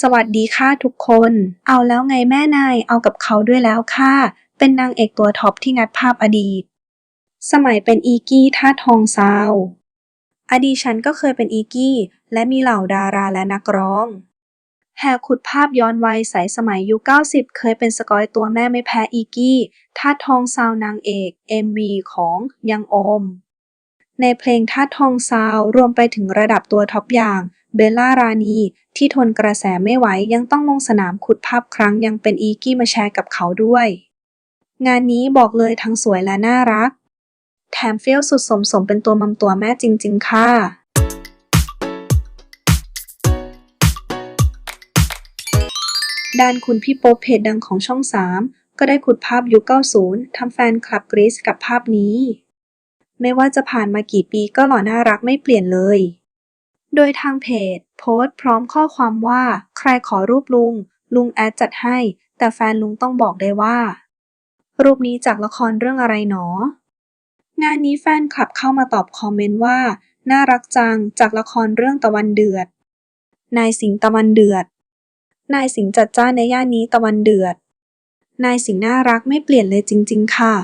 สวัสดีค่ะทุกคน เอาแล้วไงแม่นายเอากับเขาด้วยแล้วค่ะ เป็นนางเอกตัวท็อปที่งัดภาพอดีต สมัยเป็นอีกี้ท่าทองซาว อดีตฉันก็เคยเป็นอีกี้ และมีเหล่าดาราและนักร้อง แหกขุดภาพย้อนวัยใสสมัยยุค90 เคยเป็นสกอยตัวแม่ไม่แพ้อีกี้ท่าทองซาวนางเอก MV ของยังโอม ในเพลงท่าทองซาวรวมไปถึงระดับตัวท็อปอย่างเบลล่ารานีที่ทนกระแสไม่ไหวยังต้องลงสนามขุดภาพครั้งยังเป็นอีกี้มาแชร์กับเขาด้วย งานนี้บอกเลยทั้งสวยและน่ารัก แถมเฟี้ยวสุดสมสมเป็นตัวมัมตัวแม่จริง ๆ ค่ะด้านคุณพี่โป๊ปเพจดังของช่อง 3 ก็ได้ขุดภาพยุค 90 ทำแฟนคลับกรีซกับภาพนี้ ไม่ว่าจะผ่านมากี่ปีก็หล่อน่ารักไม่เปลี่ยนเลย โดยทางเพจ โพสต์พร้อมข้อความว่า ใครขอรูปลุง ลุงแอดจัดให้ แต่แฟนลุงต้องบอกได้ว่า รูปนี้จากละครเรื่องอะไรหนอ งานนี้แฟนคลับเข้ามาตอบคอมเมนต์ว่า น่ารักจังจากละครเรื่องตะวันเดือด นายสิงตะวันเดือด นายสิงจัดจ้านในย่านนี้ตะวันเดือด นายสิงน่ารักไม่เปลี่ยนเลยจริง ๆ ค่ะ